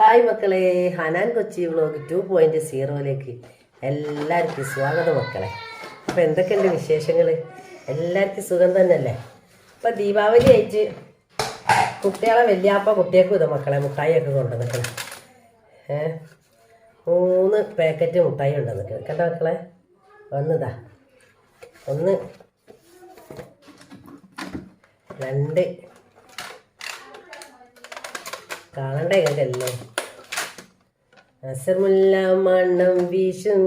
Hi മക്കളെ. Hanan Kochi vlog two point സീറോയിലേക്ക് എല്ലാവർക്കും സ്വാഗതം മക്കളെ. അപ്പം എന്തൊക്കെയുണ്ട് വിശേഷങ്ങൾ എല്ലാവർക്കും സുഖം തന്നെയല്ലേ? അപ്പം ദീപാവലി ആയിട്ട് കുട്ടികളെ വല്യാപ്പ കുട്ടികൾക്കും ഇതാ മക്കളെ മുട്ടായിയൊക്കെ കൊണ്ടുവന്നിക്കണം ഏ? മൂന്ന് പാക്കറ്റ് മുട്ടായി കൊണ്ടുവന്നിക്കണം കേട്ടോ മക്കളെ? ഒന്നിതാ ഒന്ന് രണ്ട് കാണണ്ടേ ഇങ്ങനല്ലേ അസർമുല്ല മണ്ണം വീശും.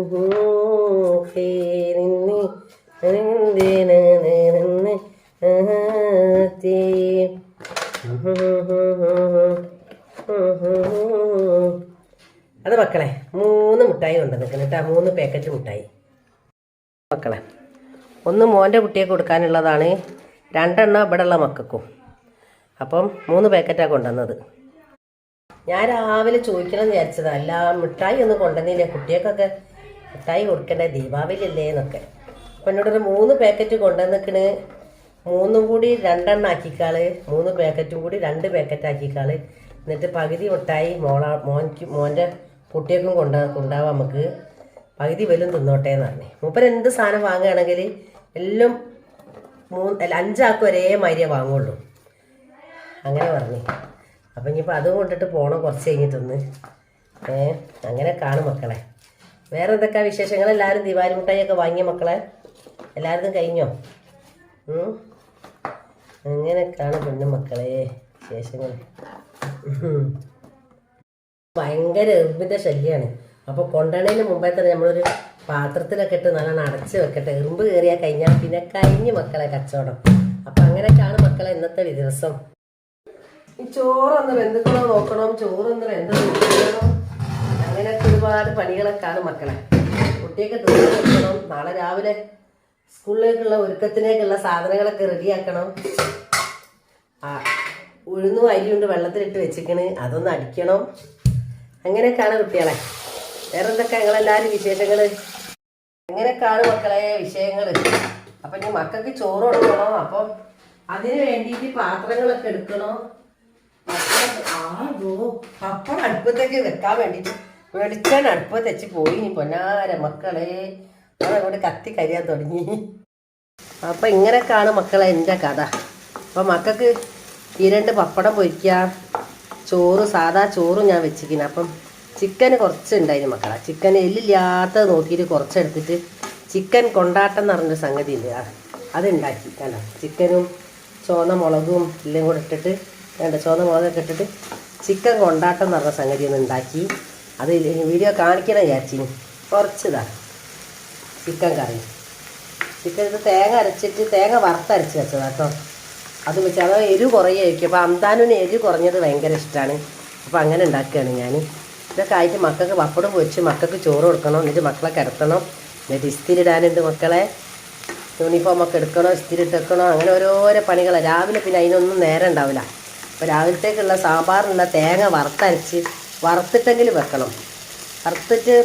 അത് മക്കളെ മൂന്ന് മുട്ടായി നിൽക്കുന്നു കേട്ടോ. മൂന്ന് പാക്കറ്റ് മുട്ടായി. മക്കളെ ഒന്ന് മോന്റെ കുട്ടിയെ കൊടുക്കാനുള്ളതാണ്. രണ്ടെണ്ണം ഇവിടെയുള്ള മക്കൾക്കും. അപ്പം മൂന്ന് പാക്കറ്റാണ് കൊണ്ടുവന്നത്. ഞാൻ രാവിലെ ചോദിക്കണം എന്ന് വിചാരിച്ചതാ. അല്ല മിഠായി ഒന്നും കൊണ്ടുവന്നില്ല കുട്ടികൾക്കൊക്കെ? മിഠായി കൊടുക്കണ്ടേ? ദീപാവലി അല്ലേ എന്നൊക്കെ അപ്പം എന്നോടൊരു മൂന്ന് പാക്കറ്റ് കൊണ്ടുവന്നിക്കണ്. മൂന്നും കൂടി രണ്ടെണ്ണം ആക്കിക്കാൾ. മൂന്ന് പാക്കറ്റും കൂടി രണ്ട് പാക്കറ്റ് ആക്കിക്കാൾ. എന്നിട്ട് പകുതി മിഠായി മോള മോൻക്ക് മോന്റെ കുട്ടികൾക്കും കൊണ്ട കൊണ്ടാവാം നമുക്ക്. പകുതി വലും തിന്നോട്ടെ എന്ന് പറഞ്ഞു. മൂപ്പര് എന്ത് സാധനം വാങ്ങുകയാണെങ്കിൽ എല്ലാം മൂന്ന് അല്ല അഞ്ചാക്കും ഒരേ മാതിരിയേ വാങ്ങുള്ളൂ. അങ്ങനെ പറഞ്ഞു. അപ്പം ഇനിയിപ്പോൾ അതും കൊണ്ടിട്ട് പോകണം കുറച്ച് കഴിഞ്ഞിട്ടൊന്ന്. ഏ അങ്ങനെ കാണും മക്കളെ. വേറെ എന്തൊക്കെ വിശേഷങ്ങൾ? എല്ലാവരും ദിവാലി മുട്ടായിയൊക്കെ വാങ്ങിയ മക്കളെ? എല്ലാവരും കഴിഞ്ഞോ? അങ്ങനെ കാണും പെണ്ണു മക്കളെ വിശേഷങ്ങൾ. ഭയങ്കര എറുമ്പിന്റെ ശല്യമാണ് അപ്പോൾ കൊണ്ടണേന് മുമ്പേ തന്നെ നമ്മളൊരു പാത്രത്തിലൊക്കെ ഇട്ട് നല്ലോണം അടച്ച് വെക്കട്ടെ. എറുമ്പ് കയറിയാൽ കഴിഞ്ഞാൽ പിന്നെ കഴിഞ്ഞ് മക്കളെ കച്ചവടം. അപ്പം അങ്ങനെയൊക്കെയാണ് മക്കളെ ഇന്നത്തെ ദിവസം. ചോറൊന്ന് വെന്തുക്കണോ നോക്കണം? ചോറൊന്ന് വെന്ത് നോക്കണം? അങ്ങനെയൊക്കെ ഒരുപാട് പണികളൊക്കെയാണ് മക്കളെ. കുട്ടിയൊക്കെ വെക്കണം നാളെ രാവിലെ സ്കൂളിലേക്കുള്ള ഒരുക്കത്തിലേക്കുള്ള സാധനങ്ങളൊക്കെ റെഡിയാക്കണം. ആ ഉഴുന്നും അരിയുണ്ട് വെള്ളത്തിലിട്ട് വെച്ചിക്കണ് അതൊന്ന് അടിക്കണം. അങ്ങനെയൊക്കെയാണ് കുട്ടികളെ. വേറെ എന്തൊക്കെ ഞങ്ങളെല്ലാവരും വിശേഷങ്ങൾ അങ്ങനെയൊക്കെയാണ് മക്കളെ വിഷയങ്ങൾ അപ്പം ഇനി മക്കൾക്ക് ചോറ് കൊടുക്കണം? അപ്പം അതിന് വേണ്ടിയിട്ട് പാത്രങ്ങളൊക്കെ എടുക്കണോ? പപ്പടം- ആ പപ്പടം അടുപ്പത്തേക്ക് വെക്കാൻ വേണ്ടിയിട്ട് വെളിച്ചെണ്ണ അടുപ്പത്ത് വെച്ച് പോയി. ഇനി പൊന്നാര മക്കളെ. അതങ്ങോട്ട് കത്തി കരിയാൻ തുടങ്ങി. അപ്പം ഇങ്ങനെയൊക്കെയാണ് മക്കളെ എന്റെ കഥ. അപ്പം മക്കൾക്ക് ഈ രണ്ട് പപ്പടം പൊരിക്കുക ചോറ് സാധാ ചോറും ഞാൻ വെച്ചിരിക്കുന്നത് അപ്പം ചിക്കൻ കുറച്ച് ഉണ്ടായിരുന്നു മക്കളെ. ചിക്കൻ എല്ലില്ലാത്തത് നോക്കിയിട്ട് കുറച്ചെടുത്തിട്ട് ചിക്കൻ കൊണ്ടാട്ടം എന്ന് പറഞ്ഞൊരു സംഗതി ഇല്ല? അതുണ്ടാക്കി. കണ്ട? ചിക്കനും ചുവന്ന മുളകും എല്ലാം കൂടെ ഇട്ടിട്ട് വേണ്ട ചുവന്ന മുളകൊക്കെ ഇട്ടിട്ട് ചിക്കൻ കൊണ്ടാട്ടം എന്ന് പറഞ്ഞ സംഗതി ഒന്ന് ഉണ്ടാക്കി. അത് വീഡിയോ കാണിക്കണം വിചാരിച്ചിന് കുറച്ചിതാ. ചിക്കൻ കറി. ചിക്കൻ ഇത് തേങ്ങ അരച്ചിട്ട് തേങ്ങ വറുത്തരച്ച് വെച്ചതാ കേട്ടോ. അത് വെച്ച് അത് എരിവ് കുറയായിരിക്കും അപ്പോൾ അന്താനുവിന് എരിവ് കുറഞ്ഞത് ഭയങ്കര ഇഷ്ടമാണ് അപ്പോൾ അങ്ങനെ ഉണ്ടാക്കുകയാണ് ഞാൻ ഇതൊക്കെ ആയിട്ട് മക്കൾക്ക് പപ്പടം പൊരിച്ച് മക്കൾക്ക് ചോറ് കൊടുക്കണം. എന്നിട്ട് മക്കളെ കിടത്തണം. എന്നിട്ട് ഇസ്തിരിടാനുണ്ട് മക്കളെ. യൂണിഫോമൊക്കെ എടുക്കണോ ഇസ്തിരി ഇട്ടെക്കണോ അങ്ങനെ ഓരോരോ പണികളാണ് രാവിലെ പിന്നെ അതിനൊന്നും നേരം ഉണ്ടാവില്ല. അപ്പോൾ രാവിലത്തേക്കുള്ള സാമ്പാറിനുള്ള തേങ്ങ വറുത്തരച്ച് വറുത്തിട്ടെങ്കിലും വെക്കണം. വറുത്തിട്ട്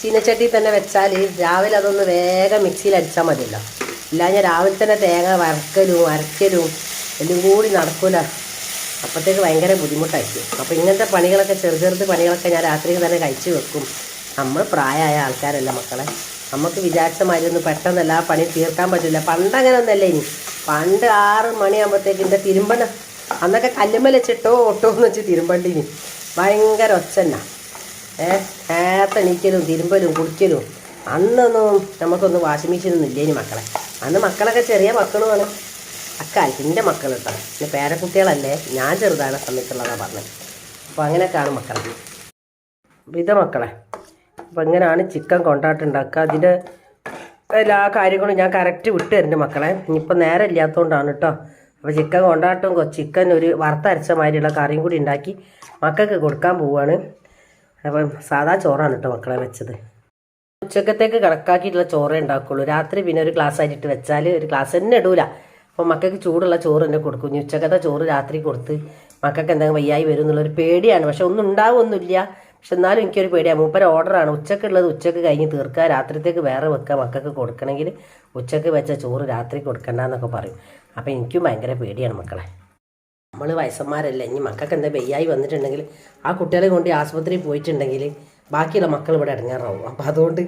ചീനച്ചട്ടി തന്നെ വെച്ചാൽ രാവിലെ അതൊന്ന് വേഗം മിക്സിയിൽ അടിച്ചാൽ മതിയല്ലോ. ഇല്ലാഞ്ഞാൽ രാവിലെ തന്നെ തേങ്ങ വറക്കലും അരക്കലും എല്ലാം കൂടി നടക്കൂല. അപ്പോഴത്തേക്ക് ഭയങ്കര ബുദ്ധിമുട്ടായിരിക്കും. അപ്പോൾ ഇങ്ങനത്തെ പണികളൊക്കെ ചെറു ചെറുത് പണികളൊക്കെ ഞാൻ രാത്രി തന്നെ കഴിച്ചു വെക്കും. നമ്മൾ പ്രായമായ ആൾക്കാരല്ല മക്കളെ. നമുക്ക് വിചാരിച്ച മാതിരി ഒന്നും പെട്ടെന്ന് എല്ലാ പണി തീർക്കാൻ പറ്റില്ല. പണ്ട് അങ്ങനെ ഒന്നല്ല ഇനി. പണ്ട് ആറ് മണിയാകുമ്പോഴത്തേക്ക് എന്റെ തിരുമ്പണ? അന്നൊക്കെ കല്ലുമ്മൽ വെച്ചിട്ടോ ഒട്ടോ എന്ന് വെച്ച് തിരുമ്പണ്ടിന്. ഭയങ്കര ഒച്ചന്ന. ഏ ഏത്തണീക്കലും തിരുമ്പലും കുടിക്കലും അന്നൊന്നും നമുക്കൊന്നും വാഷിംഗ് മെഷീനൊന്നും ഇല്ലേനി മക്കളെ. അന്ന് മക്കളൊക്കെ ചെറിയ മക്കളുമാണ്. അക്കാലത്ത് എന്റെ മക്കൾ കേട്ടോ പിന്നെ പേരക്കുട്ടികളല്ലേ. ഞാൻ ചെറുതാണ് സമയത്തുള്ളതാണ് പറഞ്ഞത്. അപ്പോൾ അങ്ങനെയൊക്കെയാണ് മക്കളെ. വിധ മക്കളെ. അപ്പോൾ ഇങ്ങനെയാണ് ചിക്കൻ കൊണ്ടാട്ടുണ്ടാക്കുക. അതിന്റെ എല്ലാ കാര്യങ്ങളും ഞാൻ കറക്റ്റ് വിട്ടു തരുന്നുണ്ട് മക്കളെ. ഇനിയിപ്പോൾ നേരം ഇല്ലാത്തതുകൊണ്ടാണ് കേട്ടോ അപ്പോൾ ചിക്കൻ കൊണ്ടാട്ടും ചിക്കൻ ഒരു വറുത്തരച്ച മാതിരിയുള്ള കറിയും കൂടി ഉണ്ടാക്കി മക്കൾക്ക് കൊടുക്കാൻ പോവുകയാണ് അപ്പം സാധാ ചോറാണ് കേട്ടോ മക്കളെ വെച്ചത്. ഉച്ചക്കത്തേക്ക് കണക്കാക്കിയിട്ടുള്ള ചോറേ ഉണ്ടാക്കുള്ളൂ. രാത്രി പിന്നെ ഒരു ഗ്ലാസ് ആയിട്ട് വെച്ചാൽ ഒരു ഗ്ലാസ് തന്നെ ഇടൂല. അപ്പോൾ മക്കൾക്ക് ചൂടുള്ള ചോറ് തന്നെ കൊടുക്കും. ഇനി ഉച്ചക്കത്തെ ചോറ് രാത്രി കൊടുത്ത് മക്കൾക്ക് എന്തെങ്കിലും വയ്യായി വരും എന്നുള്ളൊരു പേടിയാണ്. പക്ഷെ ഒന്നും ഉണ്ടാവുമൊന്നുമില്ല പക്ഷെ എന്നാലും എനിക്കൊരു പേടിയാണ്. മൂപ്പര ഓർഡറാണ്. ഉച്ചക്കുള്ളത് ഉച്ചയ്ക്ക് കഴിഞ്ഞ് തീർക്കുക രാത്രിത്തേക്ക് വേറെ വെക്കുക മക്കൾക്ക് കൊടുക്കണമെങ്കിൽ ഉച്ചയ്ക്ക് വെച്ച ചോറ് രാത്രി കൊടുക്കണ്ട എന്നൊക്കെ പറയും. അപ്പോൾ എനിക്കും ഭയങ്കര പേടിയാണ് മക്കളെ. നമ്മൾ വയസ്സന്മാരല്ല ഇനി മക്കൾക്ക് എന്താ വെയ്യായി വന്നിട്ടുണ്ടെങ്കിൽ ആ കുട്ടികളെ കൊണ്ട് ആശുപത്രിയിൽ പോയിട്ടുണ്ടെങ്കിൽ ബാക്കിയുള്ള മക്കൾ ഇവിടെ ഇടങ്ങാറാവും. അപ്പോൾ അതുകൊണ്ട്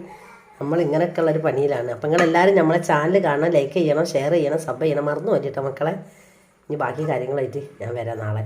നമ്മൾ ഇങ്ങനെയൊക്കെ ഉള്ളൊരു പണിയിലാണ്. അപ്പം നിങ്ങളെല്ലാവരും നമ്മളെ ചാനൽ കാണണം ലൈക്ക് ചെയ്യണം ഷെയർ ചെയ്യണം സബ് ചെയ്യണം. മറന്നു പറ്റിയിട്ടോ മക്കളെ? ഇനി ബാക്കി കാര്യങ്ങളായിട്ട് ഞാൻ വരാം നാളെ.